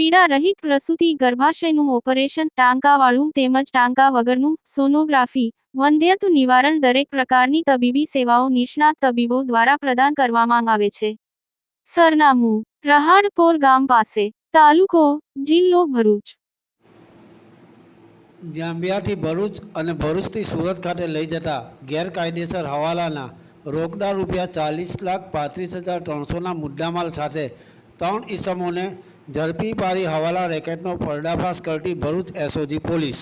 પીડા રહિત પ્રસૂતિ, ગર્ભાશયનું ઓપરેશન, ટાંકાવાળું તેમજ ટાંકા વગરનું સોનોગ્રાફી વંધ્યત્વ નિવારણ દરેક પ્રકારની તબીબી સેવાઓ નિષ્ણાત તબીબો દ્વારા પ્રદાન કરવામાં આવે છે. સરનામું, રહાડપોર ગામ પાસે, તાલુકો, જિલ્લો ભરૂચ. જાંબિયાથી ભરૂચ અને ભરૂચથી સુરત ખાતે લઈ જતા ગેરકાયદેસર હવાલાના રોકડા રૂપિયા ચાલીસ લાખ પાંત્રીસ હજાર ત્રણસોના મુદ્દામાલ સાથે ત્રણ ઈસમોને ઝડપી પાડી હવાલા રેકેટનો પર્દાફાશ કરતી Bharuch SOG police.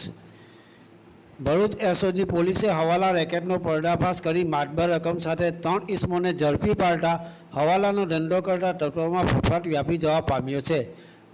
Bharuch SOG પોલીસે હવાલા રેકેટનો પર્દાફાશ કરી માતબર રકમ સાથે ત્રણ ઈસમોને ઝડપી પાડતા હવાલાનો ધંધો કરતા તત્વોમાં ફફડાટ વ્યાપી જવા પામ્યો છે.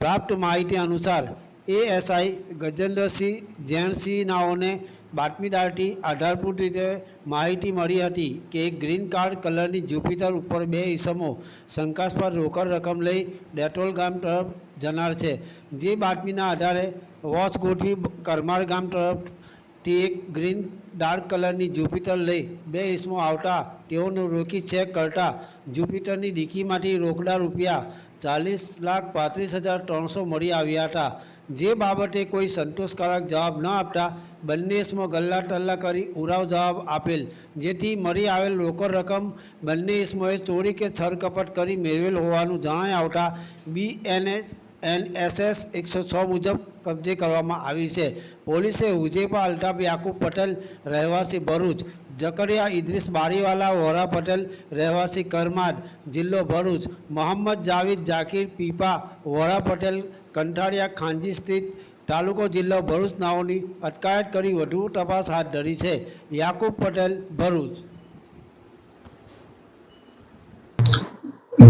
પ્રાપ્ત માહિતી અનુસાર એએસઆઈ ગજેન્દ્રસિંહ જૈનસિંહ નાઓને બાતમીદારથી આધારભૂત રીતે માહિતી મળી હતી કે એક ગ્રીન કાર્ડ કલરની જુપિટર ઉપર બે ઈસમો શંકાસ્પદ રોકડ રકમ લઈ ડેટોલ ગામ તરફ જનાર છે. જે બાતમીના આધારે વોચ ગોઠવી કરમાળ ગામ તરફથી એક ગ્રીન ડાર્ક કલરની જુપિટર લઈ બે ઈસમો આવતા તેઓને રોકી ચેક કરતા જુપિટરની ડીકીમાંથી રોકડા રૂપિયા ચાલીસ લાખ પાંત્રીસ હજાર ત્રણસો મળી આવ્યા હતા. જે બાબતે કોઈ સંતોષકારક જવાબ ન આપતા બંને ગલ્લા ટલ્લા કરી ઉરાવ જવાબ આપેલ. જેથી મળી આવેલ રોકડ રકમ બંને ઇસમોએ ચોરી કે છરકપટ કરી મેળવેલ હોવાનું જણાઈ આવતા બી એનએસ એનએસએસ એકસો છ મુજબ કબજે કરવામાં આવી છે. પોલીસે હુજેફા અલ્તાફ યાકુબ પટેલ, રહેવાસી ભરૂચ જકરિયા ઇદ્રીસ બારીવાલા, વોરા પટેલ, રહેવાસી કરમાદ જિલ્લો ભરૂચ, મોહમ્મદ જાવીદ જાકીર, પીપા, વોરા પટેલ, કંઠાળિયા ખાંજી સ્થિત તાલુકો જિલ્લો ભરૂચ નાઓની અટકાયત કરી વધુ તપાસ હાથ ધરી છે. યાકુબ પટેલ, ભરૂચ.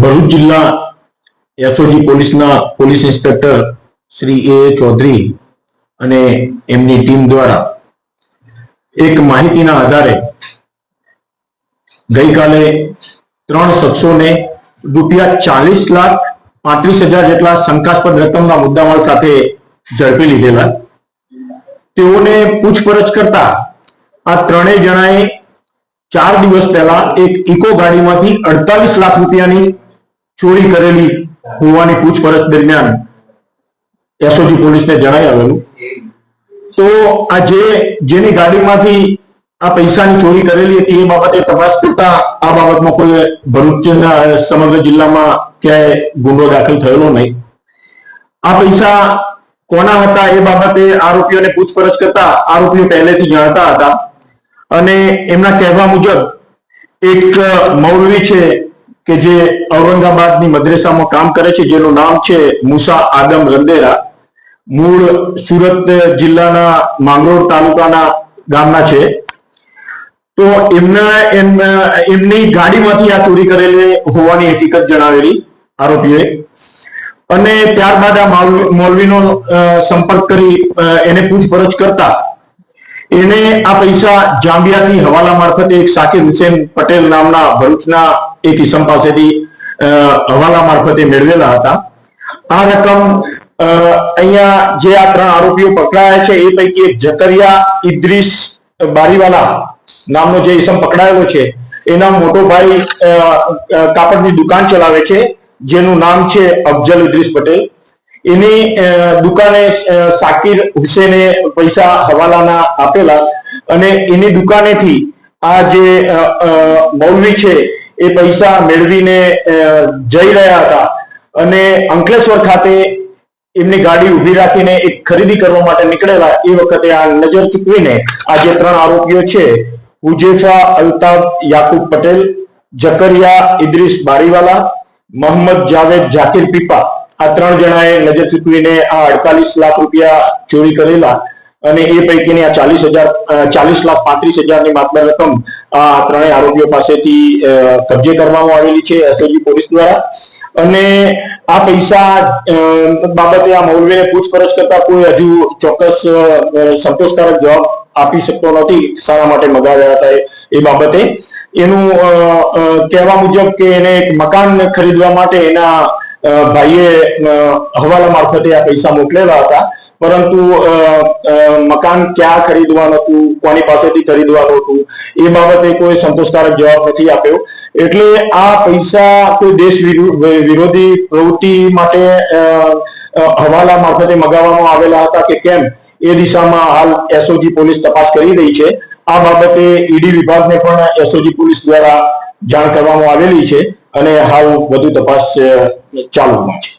ભરૂચ જિલ્લા એસઓજી પોલીસના police inspector Shri A Chaudhary અને એમની ટીમ દ્વારા એક માહિતીના આધારે ગઈકાલે ત્રણ શખ્સોને રૂપિયા ચાલીસ લાખ પાંત્રીસ હજાર જેટલા શંકાસ્પદ રકમના મુદ્દામાલ સાથે ઝડપી લીધેલા. તેઓને પૂછપરછ કરતા આ ત્રણેય જણાએ ચાર દિવસ પહેલા એક ઇકો ગાડીમાંથી અડતાલીસ લાખ રૂપિયાની ચોરી કરેલી હોવાની પૂછપરછ દરમિયાન એસઓજી પોલીસને જણાઈ આવેલું. તો આ જે, જેની ગાડીમાંથી આ પૈસાની ચોરી કરેલી હતી, એ બાબતે તપાસ કરતા આ બાબતમાં કોઈ ભરૂચ સમગ્ર જિલ્લામાં ક્યાંય ગુનો દાખલ થયેલો નહીં. આ પૈસા કોના હતા, એ બાબતે આરોપીઓને પૂછપરછ કરતા આરોપીઓ પહેલેથી જાણતા હતા. અને એમના કહેવા મુજબ એક મૌલવી છે કે જે ઔરંગાબાદની મદ્રેસામાં કામ કરે છે, જેનું નામ છે મુસા આદમ રંદેરા. મૂળ સુરત જિલ્લાના માંગરોળ તાલુકાના ગામના છે. તો એમના એમ- એમની ગાડીમાંથી આ ચોરી કરેલી હોવાની હકીકત જણાવેલી આરોપીએ. અને ત્યારબાદ આ મોલવીનો સંપર્ક કરી એને પૂછપરછ કરતા એને આ પૈસા જાંબિયાથી હવાલા મારફતે એક સાકિર હુસેન પટેલ નામના ભરૂચના એક ઇસમ પાસેથી હવાલા મારફતે મેળવેલા હતા. આ રકમ અહીંયા જે આ ત્રણ આરોપીઓ પકડાયા છે, એ પૈકી એક જકરિયા ઇદ્રીસ બારીવાલા નામનો જે ઇસમ પકડાયેલો છે, એના મોટો ભાઈ કાપડની દુકાન ચલાવે છે, જેનું નામ છે અફજલ ઇદ્રીસ પટેલ. એની દુકાને સાકિર હુસેને પૈસા હવાલાના આપેલા અને એની દુકાનેથી આ જે મૌલવી છે, એ પૈસા મેળવીને જઈ રહ્યા હતા. અને અંકલેશ્વર ખાતે એમની ગાડી ઊભી રાખીને એક ખરીદી કરવા માટે નીકળેલા એ વખતે આ નજર ચૂકવીને આ જે ત્રણ આરોપીઓ છે હુજેફા અલ્તાફ, યાકુબ પટેલ જકરિયા ઇદ્રીસ બારીવાલા મોહમ્મદ જાવેદ જાકીર પીપા આ ત્રણ જણાએ નજર ચૂકવીને આ અડતાલીસ લાખ રૂપિયા ચોરી કરેલા અને એ પૈકીની આ ચાલીસ હજાર ચાલીસ લાખ પાંત્રીસ હજારની માત્ર રકમ આ ત્રણેય આરોપીઓ પાસેથી કબજે કરવામાં આવેલી છે એસઓજી પોલીસ દ્વારા. અને આ પૈસા બાબતે આ મૌલવીને પૂછપરછ કરતા કોઈ હજુ ચોક્કસ સંતોષકારક જવાબ આપી શકતો નથી, શાના માટે મગાવ્યા હતા એ- બાબતે. એનું કહેવા મુજબ કે એને એક મકાન ખરીદવા માટે એના ભાઈએ હવાલા મારફતે આ પૈસા મોકલેલા હતા. પરંતુ મકાન ક્યાં ખરીદવાનું હતું, કોની પાસેથી ખરીદવાનું હતું, એ બાબતે કોઈ સંતોષકારક જવાબ નથી આપ્યો. એટલે આ પૈસા કોઈ દેશ વિરુ- વિરોધી પ્રવૃત્તિ માટે હવાલા મારફતે મગાવવામાં આવેલા હતા કે કેમ, એ દિશામાં હાલ એસઓજી પોલીસ તપાસ કરી રહી છે. આ બાબતે ઈડી વિભાગને પણ એસઓજી પોલીસ દ્વારા જાણ કરવામાં આવેલી છે. અને હાલ વધુ તપાસ ચાલુમાં છે.